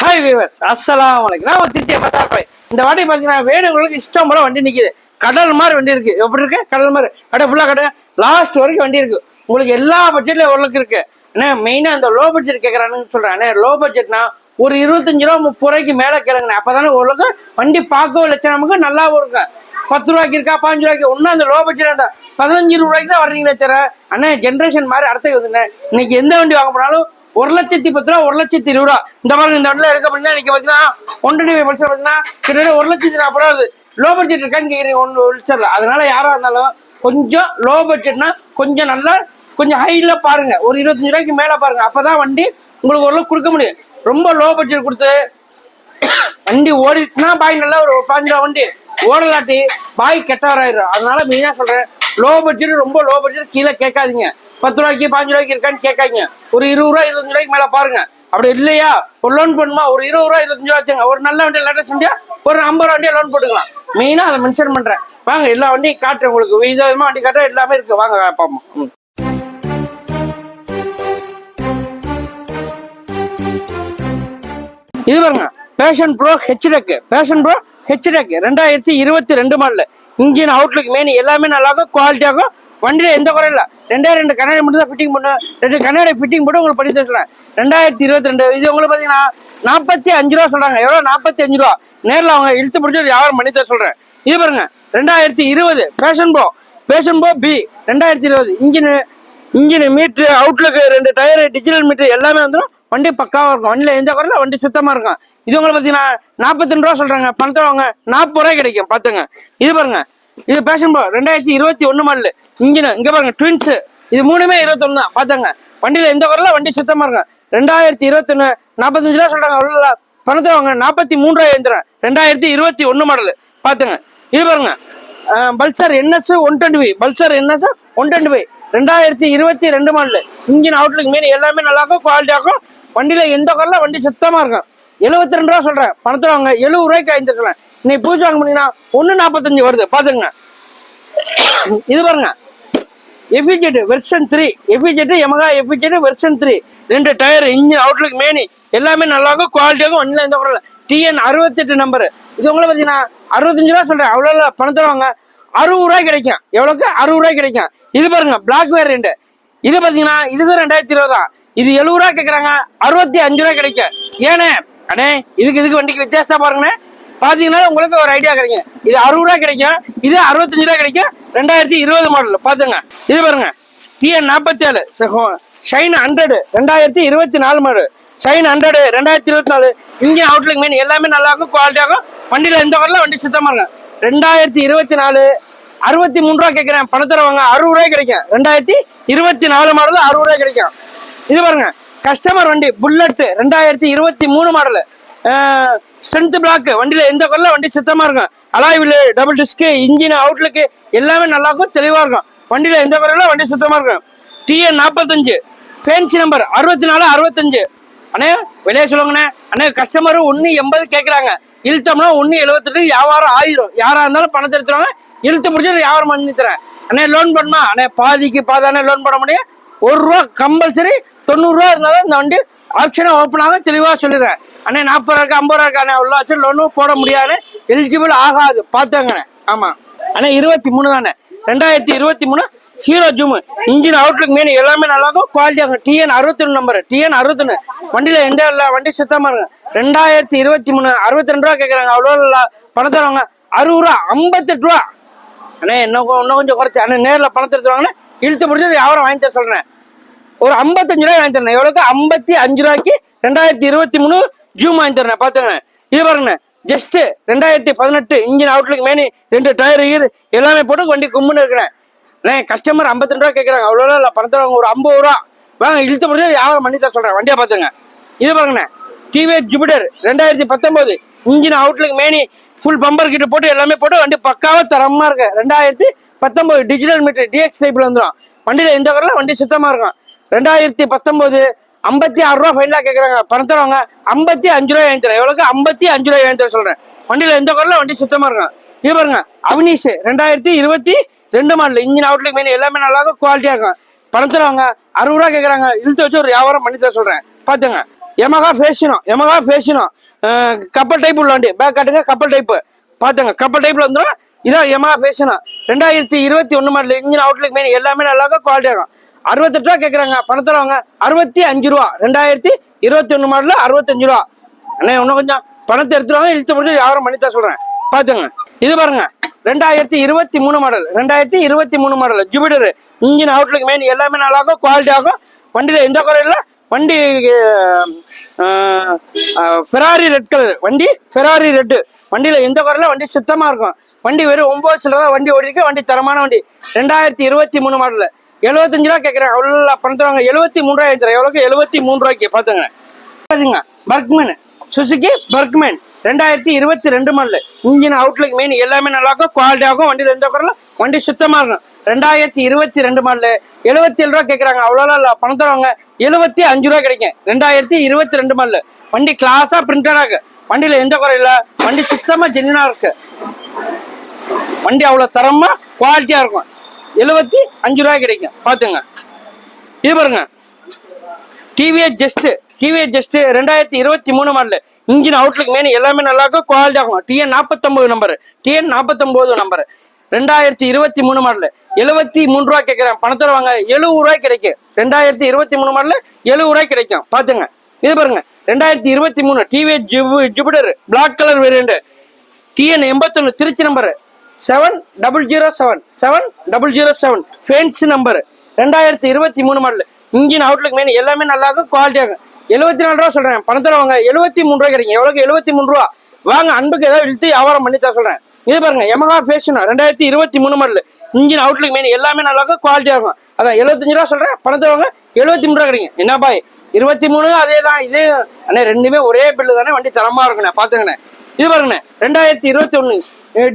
Hi viewers அஸ்ஸலாம் வலைக்கும் நான் ஒரு திருச்சி இந்த வாட்டி பார்த்தீங்கன்னா வேணுங்களுக்கு இஷ்டம் போல வண்டி நிற்கிது கடல் மாதிரி வண்டி இருக்கு. எப்படி இருக்கு? கடல் மாதிரி. கடை ஃபுல்லாக கடை. லாஸ்ட் வரைக்கும் வண்டி இருக்கு. உங்களுக்கு எல்லா பட்ஜெட்லையும் ஓரளவுக்கு இருக்கு. ஏன்னா மெயினாக இந்த லோ பட்ஜெட் கேட்குறானுன்னு சொல்கிறேன் லோ பட்ஜெட்னா ஒரு இருபத்தஞ்சு ரூபா முப்பது ரூபாய்க்கு மேலே கேளுங்கண்ணே. அப்பதானே ஓரளவுக்கு வண்டி பார்க்கவும் லட்சணமுக்கு நல்லாவும் இருக்கும் பத்து ரூபாய்க்கு இருக்கா பாஞ்சு ரூபாய்க்கு? ஒன்றும் அந்த லோ பட்ஜெட் அந்த பதினஞ்சு ரூபாய்க்கு தான் வர்றீங்களே தர அண்ணா ஜென்ரேஷன் மாதிரி அடுத்த வந்துண்ணே இன்னைக்கு எந்த வண்டி வாங்க போனாலும் ஒரு லட்சத்தி பத்து ரூபா ஒரு லட்சத்தி இருபது ரூபா. இந்த மாதிரி இந்த இடத்துல இருக்க அப்படின்னா இன்னைக்கு பார்த்தீங்கன்னா ஒன்றரை பட்சம் பார்த்தீங்கன்னா கிட்டத்தட்ட ஒரு லட்சத்தி நாற்பது ரூபா லோ பட்ஜெட் இருக்கான்னு கேட்குறீங்க ஒன்று ஒரு அதனால யாராக இருந்தாலும் கொஞ்சம் லோ பட்ஜெட்னா கொஞ்சம் நல்லா கொஞ்சம் ஹைல பாருங்க. ஒரு இருபத்தஞ்சு ரூபாய்க்கு மேலே பாருங்க. அப்பதான் வண்டி உங்களுக்கு ஓரளவு கொடுக்க முடியும். ரொம்ப லோ பட்ஜெட் கொடுத்து வண்டி ஓடிட்டுனா பாய் நல்லா ஒரு பாஞ்சு வண்டி ஓடலாட்டி பாய் கெட்டவராயிரும். அதனால மெயினாக சொல்றேன் லோ பட்ஜெட் ரொம்ப லோ பட்ஜெட் கீழே கேட்காதீங்க. பத்து ரூபாய்க்கு பாஞ்சு ரூபாய்க்கு இருக்கான்னு கேட்காதீங்க. ஒரு இருபது ரூபா இருபத்தஞ்சு ரூபாய்க்கு மேலே பாருங்க. அப்படி இல்லையா? ஒரு லோன் பண்ணுமா? ஒரு இருபது ரூபா இருபத்தஞ்சு ரூபா வச்சுங்க ஒரு நல்ல வண்டி லேட்டஸ்ட் வண்டியா ஒரு ஐம்பது ரூபா வண்டியா லோன் போட்டுக்கலாம். மெயினாக அதை மென்ஷன் பண்றேன். வாங்க எல்லா வண்டியும் காட்டுறேன் உங்களுக்கு. விதமா வண்டி காட்டுறேன். எல்லாமே இருக்கு. வாங்க பார்ப்போம். இது பாருங்க. Passion Pro Xtec Passion Pro Xtec ரெண்டாயிரத்தி இருபத்தி ரெண்டு மாடல் இன்ஜின் அவுட்லுக் மெயின் எல்லாமே நல்லா குவாலிட்டியாகும் வண்டியில எந்த குறையும் இல்லை. ரெண்டே ரெண்டு கண்ணாடி மட்டும் தான் ஃபிட்டிங் பண்ணு. ரெண்டு கண்ணாடி ஃபிட்டிங் போட்டு உங்களுக்கு பண்ணி தருகிறேன் ரெண்டாயிரத்தி இருபத்தி ரெண்டு இது உங்களுக்கு பார்த்தீங்கன்னா நாற்பத்தி அஞ்சு ரூபா சொல்கிறாங்க எவ்வளோ? நாற்பத்தி அஞ்சு ரூபா. நேரில் அவங்க இழுத்து பிடிச்சி வியாபாரம் பண்ணி தர சொல்கிறேன் இது பாருங்க. ரெண்டாயிரத்தி இருபது பேஷன் ப்ரோ பேஷன் ப்ரோ பி ரெண்டாயிரத்தி இருபது. இன்ஜின் இன்ஜின் மீட்ரு அவுட்லுக்கு ரெண்டு டயரு டிஜிட்டல் மீட்ரு எல்லாமே வந்துடும் வண்டி பக்காவாக இருக்கும். வண்டியில் எந்த குறையில வண்டி சுத்தமாக இருக்கும். இது உங்களுக்கு பார்த்தீங்கன்னா நாற்பத்தி ரெண்டு ரூபா சொல்கிறாங்க பணத்தை வாங்க நாற்பது ரூபாய் கிடைக்கும். பார்த்துங்க. இது பாருங்கள் இது பேஷன் ப்ரோ ரெண்டாயிரத்தி இருபத்தி ஒன்று மாடல் இன்ஜின் இங்கே பாருங்க ட்வின்ஸ் இது மூணுமே இருபத்தொன்று தான். பார்த்துங்க வண்டியில் எந்த வரல வண்டி சுத்தமாக இருக்கும். ரெண்டாயிரத்தி இருபத்தொன்று நாற்பத்தஞ்சு ரூபா சொல்கிறாங்க அவ்வளோ பணத்தை வாங்க நாற்பத்தி மூணு ரூபாய் எழுந்துறேன் ரெண்டாயிரத்தி இருபத்தி ஒன்று மாடல் பார்த்துங்க இது பாருங்க. Pulsar NS one twenty five Pulsar NS one twenty five ரெண்டாயிரத்தி இருபத்தி ரெண்டு மாடல் இன்ஜின் அவுட்லுக்கு மீன் எல்லாமே நல்லா இருக்கும் வண்டியில் எந்த குறையில வண்டி சுத்தமா இருக்கும். எழுபத்தி ரெண்டு ரூபா சொல்றேன். பணத்தை வாங்க. எழுபது ரூபாய்க்கு வாங்கிருக்கலாம் இன்னைக்கு பூஜை வாங்க முடியும்னா ஒன்று நாற்பத்தஞ்சு வருது. பாத்துங்க இது பாருங்க. FZ version three FZ Yamaha FZ version three ரெண்டு டயர் இன்ஜின் அவுட்லுக் மேனி எல்லாமே நல்லா இருக்கும். குவாலிட்டியாகவும் ஒன்றும் எந்த குறையில டிஎன் அறுபத்தெட்டு நம்பர் இது உங்களை பார்த்தீங்கன்னா அறுபத்தஞ்சு ரூபா சொல்கிறேன் அவ்வளோ பணத்தை வாங்க. அறுபது ரூபாய் கிடைக்கும். எவ்வளோக்கு அறுபது ரூபாய் கிடைக்கும். இது பாருங்க. பிளாக் வேரியண்ட் இது பார்த்தீங்கன்னா இதுவே ரெண்டாயிரத்தி இருபது? தான் இது எழுபது ரூபா கேட்குறாங்க அறுபத்தி அஞ்சு ரூபா கிடைக்கும். ஏன்னு அண்ணே இதுக்கு இதுக்கு வண்டிக்கு வித்தியாசம் பாருங்கண்ணே. பார்த்தீங்கன்னா உங்களுக்கு ஒரு ஐடியா கிடைக்கும். இது அறுபது ரூபா கிடைக்கும். இது அறுபத்தஞ்சு ரூபா கிடைக்கும். ரெண்டாயிரத்தி இருபது மாடல் பார்த்துங்க இது பாருங்க. டிஎன் நாற்பத்தி ஏழு ஷைன் ஹண்ட்ரடு ரெண்டாயிரத்தி இருபத்தி நாலு மாடல் ஷைன் ஹண்ட்ரடு ரெண்டாயிரத்தி இருபத்தி நாலு இங்கே அவுட்லுக் மீன் எல்லாமே நல்லா இருக்கும் குவாலிட்டியாகும் வண்டியில் எந்த வரல வண்டி சுத்தமாக இருக்கும். ரெண்டாயிரத்தி இருபத்தி நாலு அறுபத்தி மூணு ரூபா கேட்குறேன் பணத்தில் வாங்க அறுபது ரூபாய் கிடைக்கும். ரெண்டாயிரத்தி இருபத்தி நாலு மாடல் அறுபது ரூபாய் கிடைக்கும். இது பாருங்க. கஸ்டமர் வண்டி புல்லட் ரெண்டாயிரத்தி இருபத்தி மூணு மாடல் ஸ்ட்ரென்த் பிளாக் வண்டியில் எந்த கொள்ள வண்டி சுத்தமாக இருக்கும்? அலாய்வில் டபுள் டிஸ்க்கு இன்ஜின் அவுட்லுக்கு எல்லாமே நல்லா இருக்கும் தெளிவாக இருக்கும். வண்டியில் எந்த குறையில வண்டி சுத்தமாக இருக்கும்? டிஎன் நாற்பத்தஞ்சு ஃபேன்சி நம்பர் அறுபத்தி நாலு அறுபத்தஞ்சு. அண்ணே விலைய சொல்லுங்கண்ணே. அண்ணே கஸ்டமரும் ஒன்று எண்பது கேட்குறாங்க இழுத்தோம்னா ஒன்று எழுபத்தெட்டு வியாபாரம் ஆயிரும். யாராக இருந்தாலும் பணத்தை எடுத்துருவாங்க. இழுத்து முடிச்சு வியாபாரம் பண்ணி தரேன் அண்ணே லோன் பண்ணுமா? அண்ணே பாதிக்கு பாதானே லோன் பண்ண முடியும். ஒரு ரூபா கம்பல்சரி தொண்ணூறுரூவா இருந்தாலும் இந்த வண்டி ஆப்ஷனை ஓப்பன் ஆக தெளிவாக சொல்லிடுறேன் அண்ணே நாற்பது ரூபா ஐம்பது ரூபா இருக்கு அண்ணே? அவ்வளோ வச்சு லோனும் போட முடியாது. எலிஜிபிள் ஆகாது. பார்த்தாங்கண்ணே ஆமாம் அண்ணே இருபத்தி மூணு தானே? ரெண்டாயிரத்தி இருபத்தி மூணு hero Xoom engine outlook main எல்லாமே நல்லா இருக்கும் குவாலிட்டியாக இருக்கும் டிஎன் அறுபத்தொன்று நம்பர் டிஎன் அறுபத்தொன்று வண்டியில் எந்த இல்லை வண்டி சுத்தமாக இருக்கும் ரெண்டாயிரத்தி இருபத்தி மூணு. அறுபத்தி ரெண்டு ரூபா கேட்குறாங்க அவ்வளோ இல்லை. பணத்தை அறுபது ரூபா ஐம்பத்தெட்டு ரூபா. அண்ணே இன்னும் இன்னும் கொஞ்சம் குறைச்சி. அண்ணே நேரில் பணத்தை எடுத்துருவாங்கண்ணே இழுத்து முடிஞ்சது வியாபாரம் வாங்கி தர சொல்கிறேன் ஒரு ஐம்பத்தஞ்சு ரூபாய் வாங்கி தரேன். எவ்வளோக்கு ஐம்பத்தி அஞ்சு ரூபாய்க்கு ரெண்டாயிரத்தி இருபத்தி மூணு ஜூம் வாங்கி தரேன். பார்த்துங்க இது பாருங்க. ஜஸ்ட் ரெண்டாயிரத்தி பதினெட்டு இன்ஜின் அவுட்லுக்கு மேனி ரெண்டு டயர் ஈர் எல்லாமே போட்டு வண்டி கும்புன்னு இருக்கிறேன். கஸ்டமர் ஐம்பத்தி ரெண்டு ரூபா கேட்குறாங்க அவ்வளோ இல்லை. பணத்தை ஒரு ஐம்பது ரூபா. வாங்க இழுத்து முடிச்சு யாரும் பண்ணி தர சொல்கிறேன் வண்டியை பார்த்துங்க இது பாருங்கண்ணே டிவிஎஸ் ஜூபிட்டர் ரெண்டாயிரத்தி பத்தொம்போது engine outlook many full bumper கிட்ட போட்டு எல்லாமே போட்டு வண்டி பக்காவாக தரமாக இருக்கு. ரெண்டாயிரத்தி பத்தொம்போது டிஜிட்டல் மீட்டர் டிஎக்ஸ் டைப்பில் வந்துடும் வண்டியில் எந்த குறையில வண்டி சுத்தமாக இருக்கும். ரெண்டாயிரத்தி பத்தொன்பது ஐம்பத்தி ஆறு ரூபா ஃபைனலாக கேட்குறாங்க பணத்தரவங்க ஐம்பத்தி அஞ்சு ரூபாய் எழுந்துறேன் எவ்வளோக்கு ஐம்பத்தி அஞ்சு ரூபாய் வாங்கி தர வண்டியில் எந்த குரலில் வண்டி சுத்தமாக இருக்கும் இது பாருங்க. அவனீஷ் ரெண்டாயிரத்தி இருபத்தி ரெண்டு மாடல் இன்ஜின் அவுட்லுக்கு மெயின் எல்லாமே நல்லா இருக்கும் குவாலிட்டியா இருக்கும். பணத்தரவங்க அறுபது ரூபா கேட்குறாங்க இழுத்து வச்சு ஒரு வியாபாரம் பண்ணி தர சொல்கிறேன் பார்த்துங்க எமகா ஃபேஷனும் எமகா ஃபேஷனும் கப்பல் டைப் உள்ள வண்டி. பேக் காட்டுங்க கப்பல் டைப்பு பார்த்துங்க கப்பல் டைப்பில் வந்துடும் இதான் எமகா ஃபேஷனும் ரெண்டாயிரத்தி இருபத்தி ஒன்று மாடல் இன்ஜின் அவுட்லுக்கு மெயின் எல்லாமே நல்லா இருக்கும் குவாலிட்டியாக இருக்கும். அறுபத்தெட்டு ரூபா கேட்குறாங்க பணத்தில் வாங்க அறுபத்தி அஞ்சு ரூபா. ரெண்டாயிரத்தி இருபத்தி ஒன்று மாடலில் அறுபத்தஞ்சு ரூபா. அண்ணே இன்னும் கொஞ்சம் பணத்தை எடுத்துருவாங்க. இழுத்து முடிஞ்சு வியாபாரம் பண்ணி தான் சொல்கிறேன் பார்த்துங்க இது பாருங்க. ரெண்டாயிரத்தி இருபத்தி மூணு மாடல். ரெண்டாயிரத்தி இருபத்தி மூணு model. Jupiter engine outlook main எல்லாமே நல்லாகும். குவாலிட்டி ஆகும். வண்டியில் எந்த குறையும் இல்லை. வண்டி ஃபெராரி ரெட் கலர் வண்டி ஃபெராரி ரெட்டு வண்டியில் எந்த குறையில வண்டி சுத்தமாக இருக்கும். வண்டி வெறும் ஒம்பது சில்லற தான் வண்டி ஓடிருக்கு வண்டி தரமான வண்டி. ரெண்டாயிரத்தி இருபத்தி மூணு மாடல். எழுபத்தஞ்சு ரூபா கேட்குறேன் அவ்வளோ பணத்துவாங்க எழுபத்தி மூணு ரூபாய் தரேன் எவ்வளோக்கு எழுபத்தி மூணு ரூபாய்க்கு பார்த்துங்க பார்த்துங்க பர்க்மேன் சுசுகி பர்க்மேன் ரெண்டாயிரத்தி இருபத்தி ரெண்டு மாடல் இன்ஜின் அவுட்லுக் மெயின் எல்லாமே நல்லா இருக்கும் குவாலிட்டியாகும் வண்டி ரெண்டு எந்த குறையில வண்டி சுத்தமாக இருக்கும். ரெண்டாயிரத்தி இருபத்தி ரெண்டு மாடல் எழுபத்தி ஏழு ரூபா கேட்குறாங்க அவ்வளோலாம் இல்லை. பணம் தருவாங்க எழுபத்தி அஞ்சு ரூபா கிடைக்கும். ரெண்டாயிரத்தி இருபத்தி ரெண்டு மாடல் வண்டி கிளாஸாக பிரிண்டடாக இருக்கு. வண்டியில் எந்த குறை இல்லை. வண்டி சுத்தமாக ஜென்யூனாக இருக்கு. வண்டி அவ்வளோ தரமாக குவாலிட்டியாக இருக்கும். எழுபத்தி அஞ்சு ரூபாய் கிடைக்கும். பார்த்துங்க. இது பாருங்க. டிவிஎஸ் ஜஸ்ட் டிவிஎஸ் ஜஸ்ட் ரெண்டாயிரத்தி இருபத்தி மூணு மாடல் இன்ஜின் அவுட்லுக்கு மெயின் எல்லாமே நல்லா இருக்கும். குவாலிட்டி ஆகும் டிஎன் நாற்பத்தொம்பது நம்பர் டிஎன் நாற்பத்தொம்பது நம்பர் ரெண்டாயிரத்தி இருபத்தி மூணு மாடல் எழுபத்தி மூணு ரூபா கேட்குறேன் பணத்தில் வாங்க. எழுபது ரூபாய் கிடைக்கும். ரெண்டாயிரத்தி இருபத்தி மூணு மாடல் எழுபது ரூபாய் கிடைக்கும். பார்த்துங்க. இது பாருங்க. ரெண்டாயிரத்தி இருபத்தி மூணு TVS Jupiter black colour variant TN எண்பத்தொன்று Trichy number seven double zero seven seven double zero seven fancy number ரெண்டாயிரத்தி இருபத்தி மூணு மாடல் இன்ஜின் அவுட்லுக் மெயின் எல்லாமே நல்லா இருக்கும் குவாலிட்டியாக இருக்கும். எழுபத்தி நாலு ரூபா சொல்கிறேன் பணத்தில் வாங்க எழுபத்தி மூணு ரூபா கிடைக்கும். எவ்வளோக்கு எழுபத்தி மூணு ரூபா. வாங்க அன்புக்கு ஏதாவது இழுத்து வியாபாரம் பண்ணி தான் சொல்கிறேன் இது பாருங்க எமகா ஃபேஷன் ரெண்டாயிரத்தி இருபத்தி மூணு மாடல் இன்ஜின் அவுட்லுக் மெயின் எல்லாமே நல்லா இருக்கும் குவாலிட்டியாக இருக்கும். அதான் எழுபத்தஞ்சு ரூபா சொல்கிறேன் பணத்தை வாங்க எழுபத்தி மூணு ரூபா கிடைக்கும். என்ன பாய்? இருபத்தி மூணு அதே தான் இது அண்ணே ரெண்டுமே ஒரே பில்லு தானே வண்டி தரமாக இருக்குண்ணே பார்த்துங்கண்ணே இது பாருங்கண்ணே ரெண்டாயிரத்தி இருபத்தி ஒன்று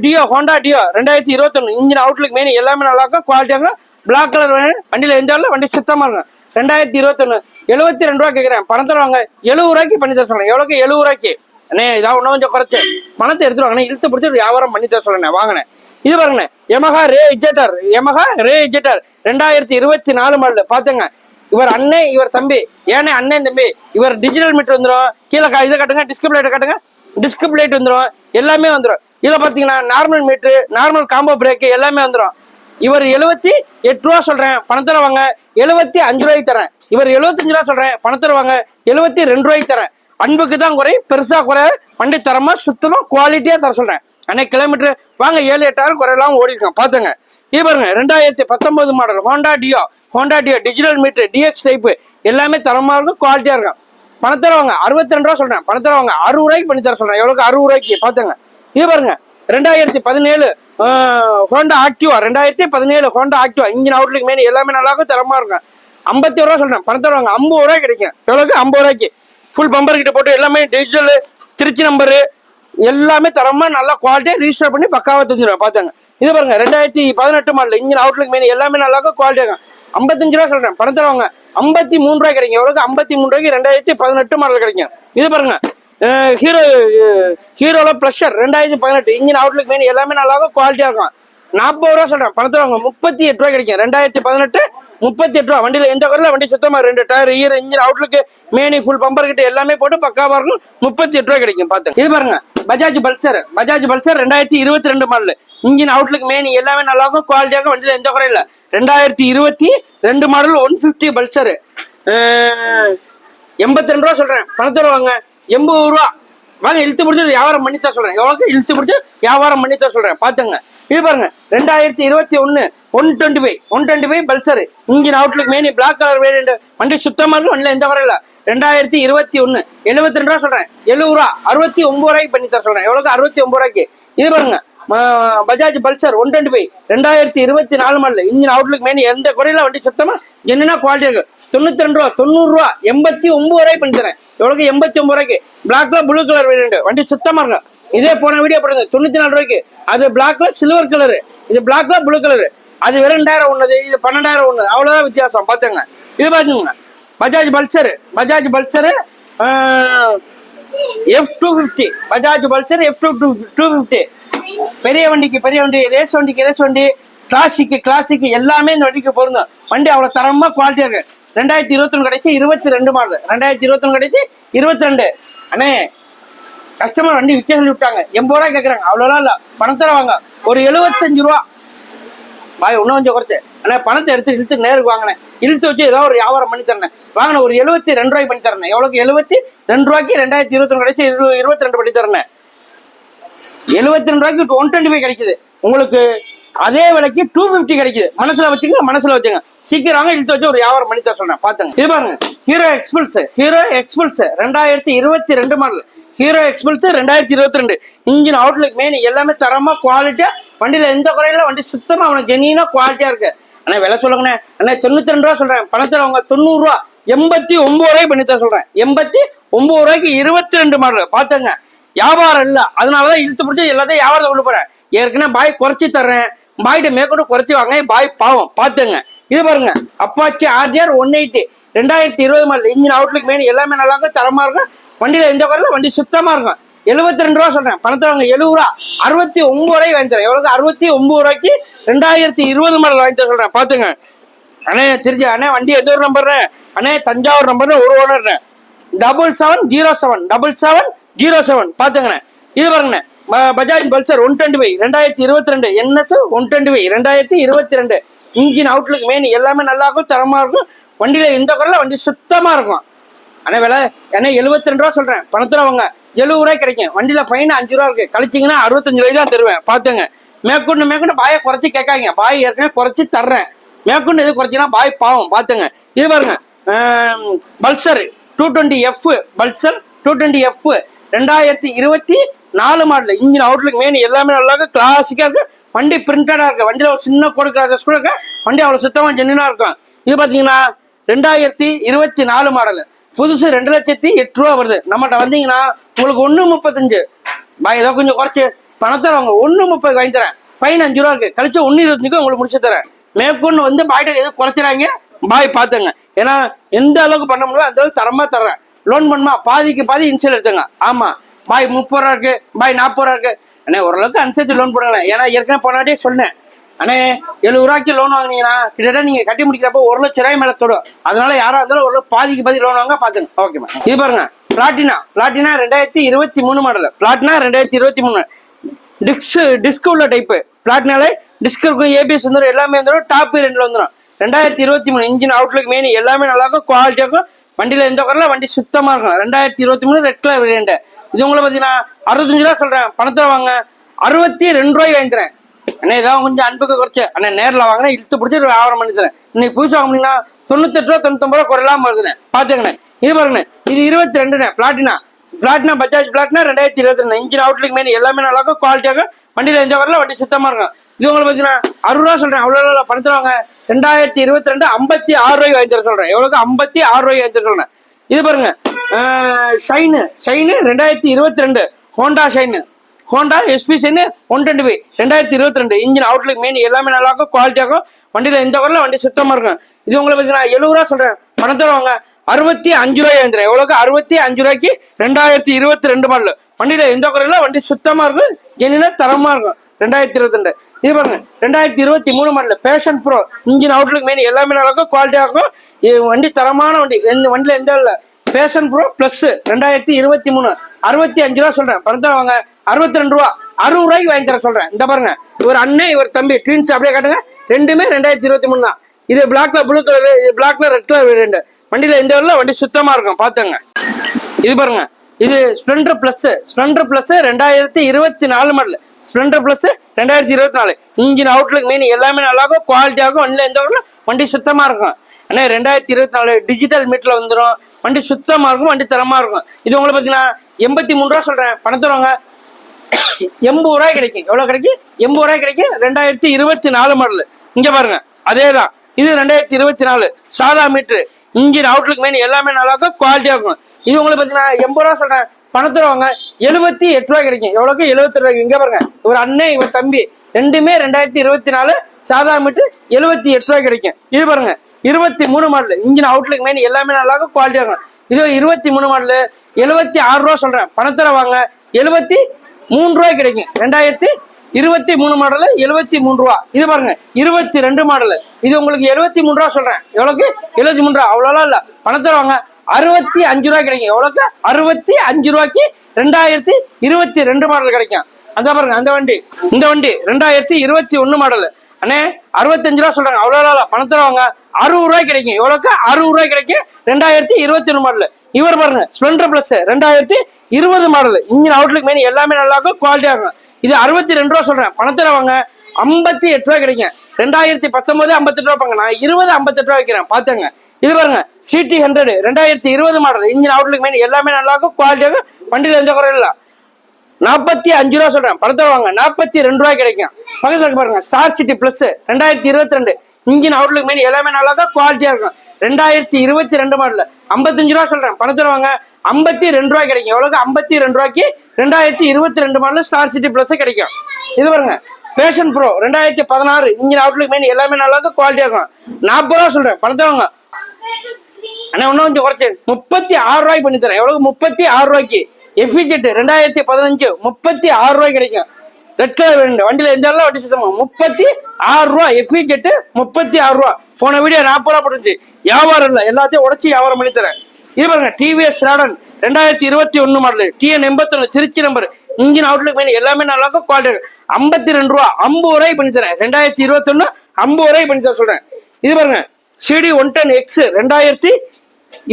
டியோ ஹோண்டா டியோ ரெண்டாயிரத்தி இருபத்தொன்று இன்ஜின் அவுட்லுக் மெயின் எல்லாமே நல்லா இருக்கும் குவாலிட்டியாக பிளாக் கலர் வண்டியில் எந்த இல்லை வண்டி சுத்தமாக இருக்கும் ரெண்டாயிரத்தி இருபத்தொன்று எழுபத்தி ரெண்டு ரூபா கேட்குறேன் பணத்தில் வாங்க எழுபது ரூபாய்க்கு பண்ணி தர சொல்கிறேன் எவ்வளோக்கு எழுபது ரூபாய்க்கு. அண்ணே இதாக இன்னும் கொஞ்சம் குறைச்சி. பணத்தை எடுத்துட்டு வாங்கண்ணே இழுத்து பிடிச்சி ஒரு வியாபாரம் பண்ணி தர சொல்கிறேன் வாங்கினேன் இது பாருங்கண்ணே எமஹா ரே இஜெட்டர் எமஹா ரே இஜெட்டர் ரெண்டாயிரத்தி இருபத்தி நாலு மாடல் பார்த்துங்க இவர் அண்ணன் இவர் தம்பி. ஏனே அண்ணன் தம்பி. இவர் டிஜிட்டல் மீட்டர் வந்துடும் கீழே இதை கட்டுங்க டிஸ்க் பிளேட்டை காட்டுங்க. டிஸ்க் பிளேட் வந்துடும் எல்லாமே வந்துடும் இதில் பார்த்தீங்கன்னா normal meter normal combo brake எல்லாமே வந்துடும் இவர் எழுபத்தி எட்டு ரூபா சொல்கிறேன் பணத்தில் வாங்க எழுபத்தி அஞ்சு ரூபாய்க்கு தரேன் இவர் எழுபத்தஞ்சு ரூபா சொல்கிறேன் பணத்தில் வாங்க எழுபத்தி ரெண்டு ரூபாய்க்கு தரேன் அன்புக்கு தான் குறை பெருசாக குறை. வண்டி தரமாக சுத்தமாக குவாலிட்டியாக தர சொல்கிறேன் அன்னைக்கு கிலோமீட்டர். வாங்க ஏழு எட்டாயிரம் குறையெல்லாம் ஓடிருக்கோம் பார்த்துங்க இது பாருங்க ரெண்டாயிரத்தி பத்தொன்பது model Honda Dio Honda Dio digital meter DX type எல்லாமே தரமாக இருக்கும் குவாலிட்டியாக இருக்கும். பணத்தில் வாங்க அறுபத்தி ரெண்டு ரூபா சொல்றேன். பணத்தில் வாங்க அறுபது ரூபாய்க்கு பண்ணி தர சொல்றேன். எவ்வளவுக்கு? அறுபது ரூபாய்க்கு. பாத்துங்க இது பாருங்க. ரெண்டாயிரத்தி பதினேழு ஹோண்டா ஆக்டிவா. ரெண்டாயிரத்தி பதினேழு ஹோண்டா ஆக்டிவா. இன்ஜின் அவுட்லுக்கு மேலே எல்லாமே நல்லா இருக்கும் தரமா இருக்கும். ஐம்பத்தி ரூபா சொல்றேன். பணத்தை வாங்க ஐம்பது ரூபாய் கிடைக்கும். எவ்வளோக்கு ஐம்பது ரூபாய்க்கு. ஃபுல் பம்பர் கிட்ட போட்டு எல்லாமே டிஜிட்டல் திருச்சி நம்பரு எல்லாமே தரமா நல்லா குவாலிட்டியாக ரிஜிஸ்டர் பண்ணி பக்காவா தெரிஞ்சிடும் பார்த்தாங்க இது பாருங்க ரெண்டாயிரத்தி பதினெட்டு மாடல் இன்ஜின் அவுட்லுக்கு மெயின் எல்லாமே நல்லா குவாலிட்டியாக இருக்கும். ஐம்பத்தஞ்சு ரூபா சொல்றேன். பணம் வாங்க ஐம்பத்தி மூணு ரூபாய் கிடைக்கும். எவ்வளோக்கு ஐம்பத்தி மூணு ரூபாய்க்கு ரெண்டாயிரத்தி பதினெட்டு மாடல் கிடைக்கும். இது பாருங்க. ஹீரோ ஹீரோல ப்ளஷர் ரெண்டாயிரத்தி பதினெட்டு. இன்ஜின் அவுட்லுக் மெயின் எல்லாமே நல்லா இருக்கும் குவாலிட்டியாக இருக்கும். நாற்பது ரூபா சொல்கிறேன் பணத்தில் வாங்க முப்பத்தி எட்டு ரூபா கிடைக்கும். ரெண்டாயிரத்தி பதினெட்டு முப்பத்தி எட்டு ரூபா வண்டியில் எந்த குறையில வண்டி சுத்தமாக ரெண்டு டயர் ஈர engine outlook many full bumper கிட்ட எல்லாமே போட்டு பக்காவாக இருக்கும் முப்பத்தி எட்டு ரூபா கிடைக்கும். பார்த்து இது பாருங்க. பஜாஜ் பல்சர். பஜாஜ் பல்சர் ரெண்டாயிரத்தி இருபத்தி ரெண்டு மாடல் இன்ஜின் அவுட்லுக்கு மேனி எல்லாமே நல்லா இருக்கும். குவாலிட்டியாக வண்டியில் எந்த குறையும் இல்லை. ரெண்டாயிரத்தி இருபத்தி ரெண்டு மாடல் ஒன் ஃபிஃப்டி பல்சரு எண்பத்தி ரெண்டு ரூபா சொல்கிறேன் பணத்தில் வாங்க. எண்பது ரூபா. வாங்க இழுத்து பிடிச்சி வியாபாரம் பண்ணி தான் சொல்கிறேன் எவ்வளோக்கு இழுத்து பிடிச்சி வியாபாரம் பண்ணி தான் சொல்றேன் இது பாருங்க. ரெண்டாயிரத்தி இருபத்தி ஒன்று one twenty five one twenty five Pulsar engine outlook main black colour variant வண்டி சுத்தமாக இருக்கும் வண்டியில் எந்த குறையும் ரெண்டாயிரத்தி இருபத்தி ஒன்று எழுபத்தி ரெண்டு ரூபா சொல்கிறேன் எழுபது ரூபா. அறுபத்தி ஒம்பது ரூபாய்க்கு பண்ணி தர சொல்கிறேன் எவ்வளோக்கு அறுபத்தி ஒம்பது ரூபாய்க்கு. இது பாருங்க. Bajaj Pulsar one twenty five ரெண்டாயிரத்தி இருபத்தி நாலு மாடல் இன்ஜின் அவுட்லுக் மெயின் எந்த குறையில வண்டி சுத்தமாக என்னென்ன குவாலிட்டி இருக்குது தொண்ணூத்தி ரெண்டு ரூபா தொண்ணூறுரூவா எண்பத்தி ஒம்பது ரூபாய் பண்ணி தரேன். எவ்வளோக்கு எண்பத்தி ஒம்பது ரூபாய்க்கு. பிளாக்ல ப்ளூ கலர் வேரியண்ட் வண்டி சுத்தமாக இருக்கும். இதே போன வீடியோ போடுங்க தொண்ணூற்றி நாலு ரூபாய்க்கு. அது பிளாக்ல சில்வர் கலர் இது பிளாக்ல ப்ளூ கலர் அது வெறும் ரெண்டாயிரம் ஒன்று இது பன்னெண்டாயிரம் ஒன்று அவ்வளோதான் வித்தியாசம் பார்த்துங்க இது பார்த்துங்க Bajaj Pulsar. Bajaj Pulsar F two fifty Bajaj Pulsar F two two two fifty பெரிய வண்டிக்கு பெரிய வண்டி ரேஸ் வண்டிக்கு ரேஸ் வண்டி கிளாசிக்கு கிளாசிக்கு எல்லாமே இந்த வண்டிக்கு பொருந்தும். வண்டி அவ்வளோ தரமாக குவாலிட்டியாக இருக்கு. ரெண்டாயிரத்தி இருபத்தொன்று கிடைச்சி இருபத்தி ரெண்டு மாடல் ரெண்டாயிரத்தி இருபத்தொன்று கிடைச்சி இருபத்தி ரெண்டு. அண்ணே கஸ்டமர் வண்டி விற்க சொல்லி விட்டாங்க. எண்பது ரூபாய் கேட்குறாங்க அவ்வளோலாம் இல்லை. பணத்தர வாங்க ஒரு எழுபத்தஞ்சு ரூபா. பாய் இன்னும் கொஞ்சம் குறைச்சு. அண்ணா பணத்தை எடுத்து இழுத்து நேருக்கு வாங்கினேன். இழுத்து வச்சு ஏதோ ஒரு வியாபாரம் பண்ணி தரேன். வாங்கின ஒரு எழுபத்தி ரெண்டு ரூபாய்க்கு பண்ணி தரேன். எவ்வளோக்கு எழுபத்தி ரெண்டு ரூபாய்க்கு ரெண்டாயிரத்தி இருபத்தி ஒன்று கிடைச்சி இருபத்தி ரெண்டு பண்ணி தரேன். எழுபத்தி ரெண்டு ரூபாய்க்கு ஒன் டுவெண்ட்டி ஃபைவ் கிடைக்குது. உங்களுக்கு அதே விலைக்கு டூ ஃபிஃப்டி கிடைக்குது. மனசுல வச்சுங்க மனசுல வச்சுங்க சீக்கிரம் இழுத்து வச்சு ஒரு வியாபாரம் பண்ணி தர சொல்றேன். பாத்துங்க. இது பாருங்க. ஹீரோ எக்ஸ்பிள்ஸ் ஹீரோ எக்ஸ்பிள்ஸ் ரெண்டாயிரத்தி இருபத்தி ரெண்டு மாடல் ஹீரோ எக்ஸ்பிள்ஸ் ரெண்டாயிரத்தி இருபத்தி ரெண்டு. இன்ஜின் அவுட்லுக் மெயின் எல்லாமே தரமா குவாலிட்டியா வண்டியில எந்த குறையில வண்டி சுத்தமா அவனுக்கு ஜெனினா குவாலிட்டியா இருக்கு. அண்ணா விலை சொல்லுங்கண்ணே. அண்ணா தொண்ணூத்தி ரெண்டு ரூபா சொல்றேன். பணத்துல அவங்க தொண்ணூறு ரூபா எண்பத்தி ஒன்பது ரூபாய் பண்ணித்தான் சொல்றேன். எண்பத்தி ஒன்பது ரூபாய்க்கு இருபத்தி ரெண்டு மாடல் பாத்துங்க. வியாபாரம் இல்லை. அதனாலதான் இழுத்து பிடிச்சி எல்லாத்தையும் வியாபாரத்தை கொண்டு போறேன். ஏற்கனவே பாய் குறைச்சி தர்றேன். பாய்கிட்ட மேற்கொண்டு குறைச்சி வாங்க பாய் பாவம். பாத்துங்க இது பாருங்க. அப்பாச்சி ஆர்டிஆர் ஒன் எயிட்டி ரெண்டாயிரத்தி இருபது மாதிரி இன்ஜின் அவுட்லுக் மெயின் எல்லாமே நல்லா இருக்கும். தரமா இருக்கும். வண்டியில எந்த குறையில வண்டி சுத்தமா இருக்கும். எழுபத்தி ரெண்டு ரூபா சொல்றேன். பணத்தை வாங்க. எழுபது ரூபா. அறுபத்தி ஒன்பது ரூபாய்க்கு வாங்கி தரேன். எவ்வளவு அறுபத்தி ஒன்பது ரூபாய்க்கு ரெண்டாயிரத்தி இருபது மாடல் வாங்கி தர சொல்றேன். பாத்துங்க அண்ணே திருச்சி. அண்ணே வண்டி எந்த ஒரு நம்பர் அண்ணே தஞ்சாவூர் நம்பர் ஒரு owner double seven zero seven double seven zero seven பார்த்துங்கண்ணே இது பாருங்கண்ணே. ப- Bajaj Pulsar one twenty five ரெண்டாயிரத்தி இருபத்தி ரெண்டு என்எஸ் ஒன் டுவெண்ட்டி ஃபைவ் ரெண்டாயிரத்தி இருபத்தி ரெண்டு. இன்ஜின் அவுட்லுக் மெயின் எல்லாமே நல்லா இருக்கும் தரமாக இருக்கும். வண்டியில் எந்த குறையில வண்டி சுத்தமாக இருக்கும். ஆனால் விலை ஏன்னா எழுபத்தி ரெண்டு ரூபா சொல்கிறேன் பணத்தில் வாங்க. எழுபது ரூபாய் கிடைக்கும். வண்டியில் ஃபைன் அஞ்சு ரூபா இருக்குது கழிச்சிங்கன்னா அறுபத்தஞ்சு ரூபாய் தான் தருவேன். பார்த்துங்க மேற்கொண்டு மேற்கொண்டு பாயை குறைச்சி கேட்காங்க பாய் ஏற்கனவே குறைச்சி தர்றேன். மேற்கொண்டு எது குறைச்சினா பாய் பாவம். பார்த்துங்க இது பாருங்க. Pulsar two twenty F Pulsar two twenty F ரெண்டாயிரத்தி இருபத்தி நாலு மாடல் இன்ஜின் அவுட்லுக் மெயின் எல்லாமே நல்லா இருக்கு. கிளாசிக்காக இருக்கு. வண்டி பிரிண்டடாக இருக்கு. வண்டியில ஒரு சின்ன கொடுக்குற கூட இருக்கு. வண்டி அவ்வளோ சுத்தமாக ஜென்னினா இருக்கும். இது பார்த்தீங்கன்னா ரெண்டாயிரத்தி இருபத்தி நாலு மாடல் புதுசு ரெண்டு லட்சத்தி எட்டு ரூபா வருது. நம்மகிட்ட வந்தீங்கன்னா உங்களுக்கு ஒண்ணு முப்பத்தஞ்சு. பாய் ஏதோ கொஞ்சம் குறைச்சி பணத்தை அவங்க ஒன்று முப்பது வாங்கி தரேன். ஃபைன் அஞ்சு ரூபா இருக்கு. கழிச்சு ஒன்னு இருபத்தஞ்சுக்கு உங்களுக்கு முடிச்சு தரேன். மேற்கொண்டு வந்து பாய்கிட்ட எதுவும் குறைச்சிடாங்க பாய் பார்த்துங்க ஏன்னா எந்த அளவுக்கு பண்ண முடியும் அந்த அளவுக்கு தரமா தர்றேன். லோன் பண்ணுமா? பாதிக்கு பாதி இன்சல் எடுத்துங்க. ஆமா. பாய் முப்பது ரூபா இருக்கு. பாய் நாற்பது ரூபா இருக்கு. அண்ணே ஓரளவுக்கு அனுசரிச்சு லோன் போடுங்க ஏன்னா ஏற்கனவே போனாடியே சொன்னேன். அண்ணே எழுபது ரூபாய்க்கு லோன் வாங்குனீங்கன்னா கிட்டத்தட்ட நீங்க கட்டி முடிக்கிறப்ப ஒரு லட்ச ரூபாய் மேல தொடும். அதனால யாரா இருந்தாலும் ஒரு பாதிக்கு பாதி லோன் வாங்க பாத்துங்க ஓகே இது பாருங்க. பிளாட்டினா பிளாட்டினா ரெண்டாயிரத்தி இருபத்தி மூணு மாடல் பிளாட்டினா ரெண்டாயிரத்தி இருபத்தி மூணு. டிஸ்க் டிஸ்க் உள்ள டைப்பு பிளாட்டினாலே டிஸ்க் இருக்கும். ஏபிஎஸ் வந்துடும் எல்லாமே வந்துடும் டாப் ரெண்டில் வந்துடும் ரெண்டாயிரத்தி இருபத்தி மூணு. இன்ஜின் அவுட்லுக் மெயின் எல்லாமே நல்லா இருக்கும் குவாலிட்டியாக இருக்கும். வண்டியில் எந்த குறையில வண்டி சுத்தமாக இருக்கும் ரெண்டாயிரத்தி இருபத்தி மூணு ரெட் கலர் வேரியண்ட் இது உங்களை பார்த்தீங்கன்னா அறுபத்தஞ்சு ரூபா சொல்கிறேன் பணத்தில் வாங்க அறுபத்தி ரெண்டு ரூபாய் வாங்கிக்கிறேன் அண்ணே ஏதாவது கொஞ்சம் அன்புக்கு குறைச்சு. அண்ணே நேரில் வாங்கினா இழுத்து பிடிச்சி ஒரு வியாபாரம் பண்ணித்தரேன் இன்னைக்கு புதுசு வாங்கினீங்கன்னா தொண்ணூத்தெட்டு ரூபா தொண்ணூத்தொம்பது ரூபா குறையலாம் வருதுண்ணே. பார்த்துக்கண்ணே இது பாருங்கண்ணே. இது இருபத்தி ரெண்டுண்ணே. பிளாட்டினா பிளாட்டினா பஜாஜ் பிளாட்டினா ரெண்டாயிரத்தி இருபத்தி ரெண்டு. இன்ஜின் அவுட்லுக்கு மேலே எல்லாமே நல்லா இருக்கும். குவாலிட்டியாக வண்டியில் எந்த வரல வண்டி சுத்தமாக இருக்கும். இது உங்களுக்கு பார்த்தீங்கன்னா அறுபது ரூபா சொல்கிறேன் அவ்வளோ பணத்தில் வாங்க. ரெண்டாயிரத்தி இருபத்தி ரெண்டு ஐம்பத்தி ஆறு ரூபாய்க்கு வாங்கி தர சொல்கிறேன் எவ்வளோக்கு ஐம்பத்தி ஆறு ரூபாய்க்கு வாங்கி தர சொல்கிறேன் இது பாருங்க. ஷைனு. ஷைனு ரெண்டாயிரத்தி இருபத்தி ரெண்டு Honda Shine. Honda SP Shine one twenty five ரெண்டாயிரத்தி இருபத்தி ரெண்டு இன்ஜின் அவுட்லுக் மெயின் எல்லாமே நல்லா இருக்கும். குவாலிட்டியாக இருக்கும். வண்டியில் எந்த வரல வண்டி சுத்தமாக இருக்கும். இது உங்களுக்கு பார்த்தீங்கன்னா எழுபது ரூபா சொல்கிறேன் பணத்தில் வாங்க. அறுபத்தி அஞ்சு ரூபாய் வந்துடும் எவ்வளோக்கு அறுபத்தி அஞ்சு ரூபாய்க்கு ரெண்டாயிரத்தி இருபத்தி ரெண்டு மாடல் வண்டியில் எந்த குறையில வண்டி சுத்தமாக இருக்கும். என்னன்னா தரமாக இருக்கும். ரெண்டாயிரத்தி இருபத்தி ரெண்டு இது பாருங்க ரெண்டாயிரத்தி இருபத்தி மூணு model Passion Pro engine outlook main எல்லாமே நல்லா இருக்கும் குவாலிட்டியாக இருக்கும். இது வண்டி தரமான வண்டி எந்த வண்டியில் எந்த இல்லை. பேஷன் ப்ரோ ப்ளஸ் ரெண்டாயிரத்தி இருபத்தி மூணு. அறுபத்தி அஞ்சு ரூபா சொல்றேன். பணத்தை வாங்க. அறுபத்தி ரெண்டு ரூபா. அறுபது ரூபாய்க்கு வாங்கி தர சொல்றேன். இந்த பாருங்க இவர் அண்ணன் இவர் தம்பி ட்வின்ஸ் அப்படியே காட்டுங்க. ரெண்டுமே ரெண்டாயிரத்தி இருபத்தி மூணு தான். இது பிளாக்ல ப்ளூ கலர் இது பிளாக்ல ரெட் கலர் ரெண்டு வண்டியில எந்த வரல வண்டி சுத்தமா இருக்கும். பாத்துங்க இது பாருங்க இது ஸ்ப்ளெண்டர் பிளஸ் ஸ்ப்ளெண்டர் பிளஸ் ரெண்டாயிரத்தி இருபத்தி நாலு மாடல் ஸ்ப்ளெண்டர் பிளஸ் ரெண்டாயிரத்தி இருபத்தி நாலு. இன்ஜின் அவுட்லுக் மெயின் எல்லாமே நல்லாகும் குவாலிட்டியாகும் வண்டியில் எந்த ஒரு வண்டி சுத்தமாக இருக்கும். ஆனால் ரெண்டாயிரத்தி இருபத்தி நாலு டிஜிட்டல் மீட்டில் வந்துடும் வண்டி சுத்தமாக இருக்கும் வண்டி தரமாக இருக்கும். இது உங்களுக்கு பார்த்தீங்கன்னா எண்பத்தி மூணு ரூபா சொல்கிறேன் பணத்துறவங்க எண்பது ரூபாய் கிடைக்கும். எவ்வளோ கிடைக்கும்? எண்பது ரூபாய் கிடைக்கும். ரெண்டாயிரத்தி இருபத்தி நாலு மாடல் இங்கே பாருங்க. அதே தான் இது ரெண்டாயிரத்தி இருபத்தி நாலு. சாதா மீட்ரு இன்ஜின் அவுட்லுக் மீன் எல்லாமே நல்லா இருக்கும் குவாலிட்டியாக இருக்கும் இது உங்களுக்கு பார்த்தீங்கன்னா எண்பது ரூபா சொல்றேன். பணத்துறவங்க எழுபத்தி எட்டு ரூபாய் கிடைக்கும். எவ்வளோக்கு எழுபத்தி ரூபாய்க்கு. இங்க பாருங்க. இவர் அண்ணன் இவர் தம்பி. ரெண்டுமே ரெண்டாயிரத்தி இருபத்தி நாலு சாதா மீட்ரு எழுபத்தி எட்டு ரூபாய் கிடைக்கும். இது பாருங்க. இருபத்தி மூணு மாடல் இன்ஜின் அவுட்லுக்கு மெயின் எல்லாமே நல்லா இருக்கும் இருக்கும். இது இருபத்தி மூணு மாடல் எழுபத்தி ஆறு ரூபா சொல்றேன். பணத்துல வாங்க எழுபத்தி மூணு ரூபாய் கிடைக்கும். ரெண்டாயிரத்தி இருபத்தி மூணு மாடல் எழுபத்தி மூணு ரூபா. இது பாருங்க. இருபத்தி ரெண்டு மாடல் இது உங்களுக்கு எழுபத்தி மூணு ரூபா சொல்றேன். எவ்வளவுக்கு? எழுபத்தி மூணு ரூபா. அவ்வளோலாம் இல்லை. பணத்தை வாங்க அறுபத்தி அஞ்சு ரூபா கிடைக்கும். எவ்வளோக்கு அறுபத்தி அஞ்சு ரூபாய்க்கு ரெண்டாயிரத்தி இருபத்தி ரெண்டு மாடல் கிடைக்கும். அந்த பாருங்க அந்த வண்டி. இந்த வண்டி ரெண்டாயிரத்தி இருபத்தி ஒன்று மாடல் அண்ணே அறுபத்தஞ்சு ரூபா சொல்றாங்க. அவ்வளோ இல்ல பணத்தை வாங்க அறுபது ரூபாய் கிடைக்கும். எவ்வளோக்கு அறுபது ரூபாய் கிடைக்கும். ரெண்டாயிரத்தி இருபத்தி ஒன்று மாடல் இவர் பாருங்க ஸ்ப்ளெண்டர் பிளஸ் ரெண்டாயிரத்தி இருபது மாடல் இன்ஜின் அவுட்லுக் மெயின் எல்லாமே நல்லா இருக்கும் குவாலிட்டியாக இருக்கும். இது அறுபத்தி ரெண்டு ரூபா சொல்றேன். பணத்தில் வாங்க. ஐம்பத்தி எட்டு ரூபா கிடைக்கும். ரெண்டாயிரத்தி பத்தொன்பது ஐம்பத்தெட்டு ரூபா பாங்க நான் இருபது ஐம்பத்தெட்டு ரூபா வைக்கிறேன். பார்த்துங்க இது பாருங்க சிடி ஹண்ட்ரட் ரெண்டாயிரத்தி இருபது மாடல் இன்ஜின் அவுட்லுக் மெயின் எல்லாமே நல்லா இருக்கும் குவாலிட்டியாக வண்டியில் எந்த குறையும் இல்லை. நாற்பத்தி அஞ்சு ரூபா சொல்றேன். படத்தை வாங்க. நாற்பத்தி ரெண்டு ரூபாய் கிடைக்கும். பக்கத்தில் பாருங்க ஸ்டார் சிட்டி பிளஸ் ரெண்டாயிரத்தி இருபத்தி ரெண்டு. இன்ஜின் அவுட்லுக் மெயின் எல்லாமே நல்லா தான் குவாலிட்டியா இருக்கும். ரெண்டாயிரத்தி இருபத்தி ரெண்டு மாடல். ஐம்பத்தஞ்சு ரூபா சொல்றேன். பணத்துல வாங்க ஐம்பத்தி ரெண்டு ரூபாய் கிடைக்கும். எவ்வளவு ஐம்பத்தி ரெண்டு ரூபாய்க்கு ரெண்டாயிரத்தி இருபத்தி ரெண்டு மாடல் ஸ்டார் சிட்டி பிளஸ் கிடைக்கும். இது பாருங்க. பேஷன் ப்ரோ ரெண்டாயிரத்தி பதினாறு இன்ஜின் அவுட்லுக் மெயின் எல்லாமே நல்லா இருக்கும் குவாலிட்டியா இருக்கும். நாற்பது ரூபா சொல்றேன். பணத்தை வாங்க ஆனால் இன்னும் கொஞ்சம் குறைச்சு. முப்பத்தி ஆறு ரூபாய்க்கு பண்ணி தரேன் எவ்வளவு முப்பத்தி ஆறு ரூபாய்க்கு. எஃபிஜெட் ரெண்டாயிரத்தி பதினஞ்சு முப்பத்தி ஆறு ரூபாய் கிடைக்கும். ரெட் கலர் வேணுங்க. வண்டியில் எந்தாலும் வண்டி சுத்தமாக முப்பத்தி ஆறு ரூபா எஃபி ஜெட்டு முப்பத்தி ஆறு ரூபா. போன வீடியோ நாற்பது ரூபா போட்டுச்சு வியாபாரம் இல்லை. எல்லாத்தையும் உடச்சி வியாபாரம் பண்ணி தரேன். இது பாருங்க டிவிஎஸ் ராடன் ரெண்டாயிரத்தி இருபத்தி ஒன்று model TN எண்பத்தொன்னு Trichy number engine outlook main எல்லாமே நல்லா இருக்கும். குவாலிட்டி ஐம்பத்தி ரெண்டு ரூபா ஐம்பது ரூபாய் பண்ணி தரேன். ரெண்டாயிரத்தி இருபத்தொன்னு ஐம்பது ரூபாய் பண்ணி தர சொல்கிறேன் இது பாருங்க சிடி ஒன் டென் எக்ஸ் ரெண்டாயிரத்தி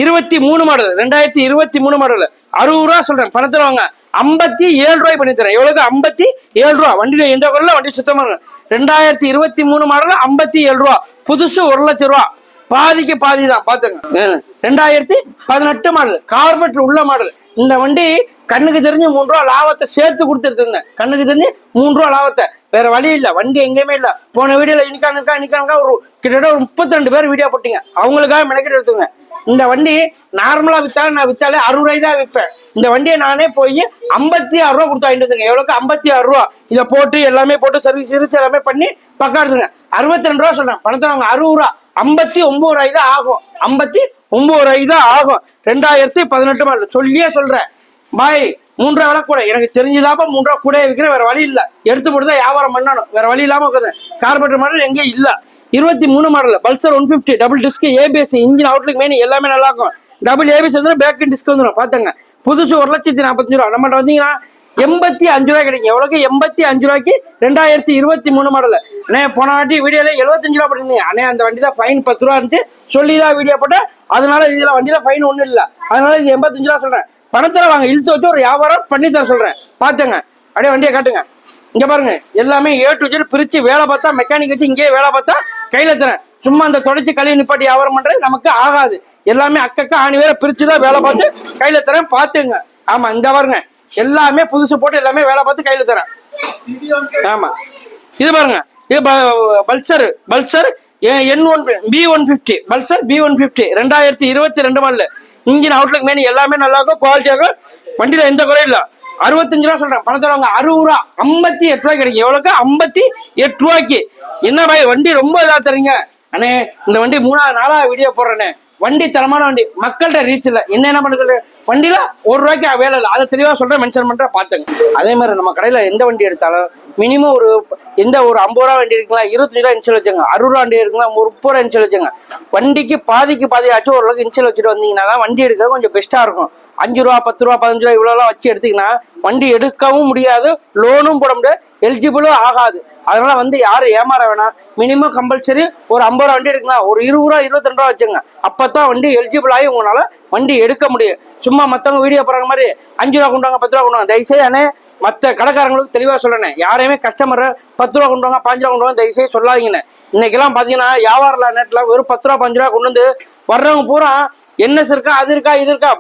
இருபத்தி மூணு மாடல் ரெண்டாயிரத்தி இருபத்தி மூணு மாடல் அறுபது ரூபா சொல்கிறேன் பணத்தில் வாங்க. ஐம்பத்தி ஏழு ரூபாய் பண்ணி தரேன். எவ்வளவு ஐம்பத்தி ஏழு ரூபா. வண்டியில எந்த குரல்ல? வண்டி சுத்தமா ரெண்டாயிரத்தி இருபத்தி மூணு மாடல் ஐம்பத்தி ஏழு ரூபா. புதுசு ஒரு லட்சம் ரூபா. பாதிக்கு பாதி தான். பாத்துங்க ரெண்டாயிரத்தி பதினெட்டு மாடல். கார்பெட் உள்ள மாடல். இந்த வண்டி கண்ணுக்கு தெரிஞ்சு மூணு ரூபா லாபத்தை சேர்த்து கொடுத்துருந்தேன் கண்ணுக்கு தெரிஞ்சு மூணு ரூபா லாபத்தை. வேற வழி இல்ல. வண்டி எங்கேயுமே இல்ல. போன வீடியோல இன்னைக்கான இருக்கா இன்னைக்கான ஒரு கிட்டத்தட்ட ஒரு முப்பத்தி ரெண்டு பேர் வீடியோ போட்டீங்க. அவங்களுக்காக மெனக்கிட்டு எடுத்துங்க இந்த வண்டி நார்மலா வித்தாலும் நான் வித்தாலே அறுபது ரூபாய் தான் விற்பேன். இந்த வண்டியை நானே போய் ஐம்பத்தி ஆறு ரூபா கொடுத்து வாங்கிட்டு வந்துங்க எவ்வளவுக்கு? ஐம்பத்தி ஆறு ரூபா. இதை போட்டு எல்லாமே போட்டு சர்வீஸ் சர்வீஸ் எல்லாமே பண்ணி பக்கம் எடுத்துங்க அறுபத்தி ரெண்டு ரூபா சொல்றேன். பணத்தை வாங்க. அறுபது ரூபா. ஐம்பத்தி ஒன்பது ரூபாய் தான் ஆகும். ஐம்பத்தி ஒன்பது ரூபாய் தான் ஆகும். ரெண்டாயிரத்தி பதினெட்டு மாடல். சொல்லியே சொல்றேன். பாய் மூன்று விலை கூட. எனக்கு தெரிஞ்சதாப்ப மூன்று கூட இருக்கிற வேற வழி இல்லை. எடுத்து போட்டு தான் வியாபாரம் பண்ணணும். வேற வழி இல்லாம உட்காந்து கார்பரேட்டர் மாடல் எங்கேயும் இல்லை. இருபத்தி மூணு model Pulsar one fifty double disc ABS engine outlook main எல்லாமே நல்லா இருக்கும் டபுள் ஏபிஎஸ் வந்து பேக் டிஸ்க் வந்துடும் பார்த்துங்க. புதுசு ஒரு லட்சத்தி நாற்பத்தஞ்சு ரூபா. நம்மகிட்ட வந்தீங்கன்னா எண்பத்தி அஞ்சு ரூபாய் கிடைக்கும். எவ்வளோக்கு எண்பத்தி அஞ்சு ரூபாய்க்கு ரெண்டாயிரத்தி இருபத்தி மூணு மாடல் அண்ணே போன வாட்டி வீடியோவில் எழுபத்தஞ்சு ரூபா போட்டிருந்தீங்க. அண்ணே அந்த வண்டி தான் ஃபைன் பத்து ரூபா இருந்துச்சு. சொல்லி தான் வீடியோ போட்டேன். அதனால இதில் வண்டியில் ஃபைன் ஒன்றும் இல்லை. அதனால இது எண்பத்தஞ்சு ரூபா சொல்கிறேன் பணத்தில் வாங்க. இழுத்து வச்சு ஒரு வியாபாரம் பண்ணி தர சொல்கிறேன் பார்த்துங்க. அப்படியே வண்டியை காட்டுங்க. இங்க பாருங்க எல்லாமே ஏ டு ஜெட் பிரிச்சு வேலை பார்த்தா மெக்கானிக் வச்சு இங்கேயே வேலை பார்த்தா கையில தரேன். சும்மா அந்த தொடச்சி கழுவி நிப்பாட்டி வியாபாரம் பண்றது நமக்கு ஆகாது. எல்லாமே அக்கக்கா ஆணி வேற பிரிச்சு தான் வேலை பார்த்து கையில தரேன் பாத்துங்க ஆமா இந்த பாருங்க எல்லாமே புதுசு போட்டு எல்லாமே வேலை பார்த்து கையில தரேன். ஆமா. இது பாருங்க இது ப- Pulsar Pulsar N one P one fifty Pulsar P one fifty ரெண்டாயிரத்தி இருபத்தி ரெண்டு மாடல். இன்ஜின் அவுட்லுக் மேனி எல்லாமே நல்லா இருக்கும் குவாலிட்டியாக இருக்கும். வண்டியில எந்த குறையும் இல்லை. அறுபத்தஞ்சு ரூபா சொல்றேன். பணத்தை வாங்க. அறுபது ரூபா. ஐம்பத்தி எட்டு ரூபாய் கிடைக்கும். எவ்வளோக்கு ஐம்பத்தி எட்டு ரூபாய்க்கு. என்ன பாய் வண்டி ரொம்ப இதா தரீங்க அண்ணே இந்த வண்டி மூணாவது நாலாவது வீடியோ போடுறேண்ணே வண்டி தரமான வண்டி. மக்கள்கிட்ட ரீச் இல்லை. என்ன என்ன பண்ணுறது? வண்டியில் ஒரு ரூபாய்க்கு வேலை இல்லை. அதை தெளிவாக சொல்கிறேன் மென்ஷன் பண்ணுற பார்த்துங்க. அதே மாதிரி நம்ம கடையில் எந்த வண்டி எடுத்தாலும் மினிமம் ஒரு எந்த ஒரு ஐம்பது ரூபா வண்டி இருக்குங்களா இருபத்தஞ்சு ரூபா இன்சல் வச்சுங்க அறுபது ரூபா வண்டி இருக்குங்களா முப்பது ரூபா இன்சல் வச்சுங்க வண்டிக்கு பாதிக்கு பாதி ஆச்சும் ஓரளவுக்கு இன்சல் வச்சுட்டு வந்தீங்கன்னா தான் வண்டி எடுக்கிறது கொஞ்சம் பெஸ்ட்டாக இருக்கும். அஞ்சு ரூபா பத்து ரூபா பதினஞ்சு ரூபா இவ்வளோலாம் வச்சு எடுத்தீங்கன்னா வண்டி எடுக்கவும் முடியாது லோனும் போட முடியாது எலிஜிபிளும் ஆகாது. அதனால வந்து யாரும் ஏமாற வேணாம். மினிமம் கம்பல்சரி ஒரு ஐம்பது ரூபா வண்டி எடுக்கலாம் ஒரு இருபது ரூபா இருபத்தி ரெண்டு ரூபா வச்சுங்க அப்பதான் வண்டி எலிஜிபிள் ஆகி உங்களால வண்டி எடுக்க முடியும். சும்மா மத்தவங்க வீடியோ போடுற மாதிரி அஞ்சு ரூபா கொண்டு வாங்க பத்து ரூபா கொண்டு வாங்க. தயவுசெய்து அண்ணே மற்ற கடைக்காரங்களுக்கு தெளிவாக சொல்றேன் யாரையுமே கஸ்டமர் பத்து ரூபா கொண்டு வாங்க பாஞ்சு ரூபா கொண்டு வாங்க தயவுசெய்து சொல்லாதீங்கன்னு இன்னைக்கெல்லாம் பார்த்தீங்கன்னா வியாபாரம் நேரத்தில் வெறும் பத்து ரூபா பஞ்சு ரூபா கொண்டு வந்து வர்றவங்க பூரா என்எஸ் இருக்கா அது இருக்கா இது இருக்கா?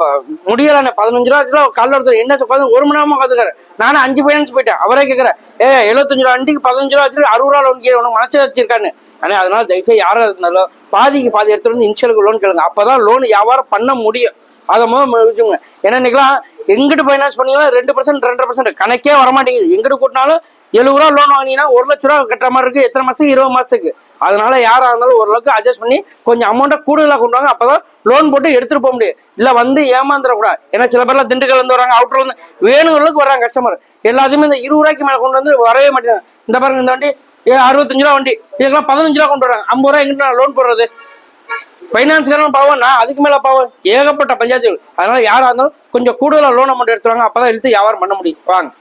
முடியலண்ணே பதினஞ்சு ரூபா கிலோ காலைல ஒருத்தர் என்எஸ் உட்காந்து ஒரு மணி நேரமா உட்காந்துக்காரு நானும் அஞ்சு பையன்ஸ் போயிட்டேன். அவரே கேட்குறேன் ஏ எழுபத்தஞ்சு ரூபா அண்டிக்கு பதினஞ்சு ரூபா வச்சுட்டு அறுபது ரூபா லோன் கீழே உனக்கு மனசு வச்சிருக்கான்னு. ஆனால் அதனால தயவுசெய்து யாராக இருந்தாலும் பாதிக்கு பாதி எடுத்துட்டு வந்து இன்ஷியலுக்கு லோன் கேளுங்க. அப்பதான் லோன் வியாபாரம் பண்ண முடியும். அதை முதல் வச்சுங்க ஏன்னா இன்னைக்கெல்லாம் எங்கிட்டு ஃபைனான்ஸ் பண்ணீங்கன்னா ரெண்டு பர்சன்ட் ரெண்டரை பர்சன்ட் கணக்கே வர மாட்டேங்குது எங்கிட்டு கூட்டினாலும் எழுபது ரூபா லோன் வாங்கினீங்கன்னா ஒரு லட்ச ரூபா கட்டுற மாதிரி இருக்கு. எத்தனை மாசத்துக்கு? இருபது மாசத்துக்கு. அதனால யாரா இருந்தாலும் ஓரளவுக்கு அட்ஜஸ்ட் பண்ணி கொஞ்சம் அமௌண்ட்டை கூடுதலாக கொண்டு வாங்க. அப்பதான் லோன் போட்டு எடுத்துட்டு போக முடியும். இல்ல வந்து ஏமாந்துடக்கூடாது ஏன்னா சில பேர்லாம் திண்டுக்கல் வந்து வராங்க. அவுட்டர் வந்து வேணுங்கிறதுக்கு வராங்க கஸ்டமர் எல்லாத்தையுமே இந்த இருபது ரூபாய்க்கு மேல கொண்டு வந்து வரவே மாட்டேங்க இந்த பாருங்க இந்த வண்டி அறுபத்தஞ்சு ரூபா வண்டி. இதுக்கெல்லாம் பதினஞ்சு ரூபா கொண்டு வராங்க. ஐம்பது ரூபா எங்கிட்ட நான் லோன் போடுறது? ஃபைனான்ஸ்காரன் பாவம் நான் அதுக்கு மேல பாவம். ஏகப்பட்ட பஞ்சாயத்துகள். அதனால யாரா இருந்தாலும் கொஞ்சம் கூடுதலா லோன் அமௌண்ட் எடுத்துவாங்க அப்பதான் இழுத்து வியாபாரம் பண்ண முடியும். வாங்க.